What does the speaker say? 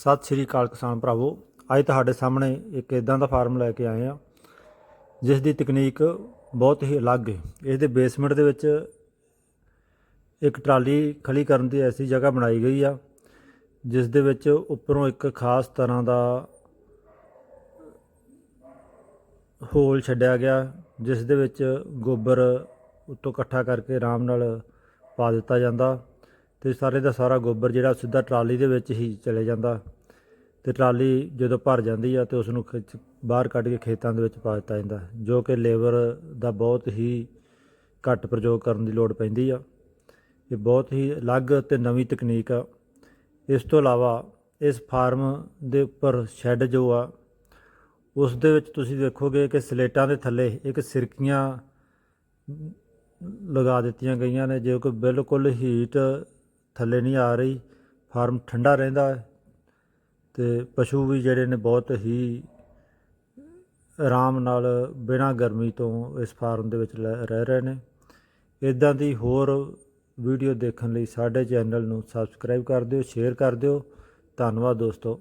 ਸਤਿ ਸ੍ਰੀ ਅਕਾਲ ਕਿਸਾਨ ਭਰਾਵੋ। ਅੱਜ ਤੁਹਾਡੇ ਸਾਹਮਣੇ ਇੱਕ ਇਦਾਂ ਦਾ ਫਾਰਮ ਲੈ ਕੇ ਆਏ ਆ ਜਿਸ ਦੀ ਤਕਨੀਕ ਬਹੁਤ ਹੀ ਅਲੱਗ ਹੈ। ਇਸ ਦੇ ਬੇਸਮੈਂਟ ਦੇ ਵਿੱਚ ਇੱਕ ਟਰਾਲੀ ਖਲੀ ਕਰਨ ਦੀ ਐਸੀ ਜਗ੍ਹਾ ਬਣਾਈ ਗਈ ਆ, ਜਿਸ ਦੇ ਵਿੱਚ ਉੱਪਰੋਂ ਇੱਕ ਖਾਸ ਤਰ੍ਹਾਂ ਦਾ ਹੋਲ ਛੱਡਿਆ ਗਿਆ, ਜਿਸ ਦੇ ਵਿੱਚ ਗੋਬਰ ਉੱਤੋਂ ਇਕੱਠਾ ਕਰਕੇ ਆਰਾਮ ਨਾਲ ਪਾ ਦਿੱਤਾ ਜਾਂਦਾ। ਤੇ ਸਾਰੇ ਦਾ ਸਾਰਾ ਗੋਬਰ ਜਿਹੜਾ ਸਿੱਧਾ ਟਰਾਲੀ ਦੇ ਵਿੱਚ ਹੀ ਚਲੇ ਜਾਂਦਾ। ਤੇ ਟਰਾਲੀ ਜਦੋਂ ਭਰ ਜਾਂਦੀ ਆ ਤੇ ਉਸ ਨੂੰ ਖਿੱਚ ਬਾਹਰ ਕੱਢ ਕੇ ਖੇਤਾਂ ਦੇ ਵਿੱਚ ਪਾ ਦਿੱਤਾ ਜਾਂਦਾ, ਜੋ ਕਿ ਲੇਬਰ ਦਾ ਬਹੁਤ ਹੀ ਘੱਟ ਪ੍ਰਯੋਗ ਕਰਨ ਦੀ ਲੋੜ ਪੈਂਦੀ ਆ। ਇਹ ਬਹੁਤ ਹੀ ਅਲੱਗ ਤੇ ਨਵੀਂ ਤਕਨੀਕ ਆ। ਇਸ ਤੋਂ ਇਲਾਵਾ ਇਸ ਫਾਰਮ ਦੇ ਉੱਪਰ ਸ਼ੈੱਡ ਜੋ ਆ, ਉਸ ਦੇ ਵਿੱਚ ਤੁਸੀਂ ਦੇਖੋਗੇ ਕਿ ਸਲੇਟਾਂ ਦੇ ਥੱਲੇ ਇੱਕ ਸਿਰਕੀਆਂ ਲਗਾ ਦਿੱਤੀਆਂ ਗਈਆਂ ਨੇ, ਜੋ ਕਿ ਬਿਲਕੁਲ ਹੀਟ ਥੱਲੇ ਨਹੀਂ ਆ ਰਹੀ, ਫਾਰਮ ਠੰਡਾ ਰਹਿੰਦਾ ਹੈ ਤੇ ਪਸ਼ੂ ਵੀ ਜਿਹੜੇ ਨੇ ਬਹੁਤ ਹੀ ਆਰਾਮ ਨਾਲ ਬਿਨਾਂ ਗਰਮੀ ਤੋਂ ਇਸ ਫਾਰਮ ਦੇ ਵਿੱਚ ਲੈ- ਰਹਿ ਰਹੇ ਨੇ। ਇਦਾਂ ਦੀ ਹੋਰ ਵੀਡੀਓ ਦੇਖਣ ਲਈ ਸਾਡੇ ਚੈਨਲ ਨੂੰ ਸਬਸਕ੍ਰਾਈਬ ਕਰ ਦਿਓ, ਸ਼ੇਅਰ ਕਰ ਦਿਓ। ਧੰਨਵਾਦ ਦੋਸਤੋ।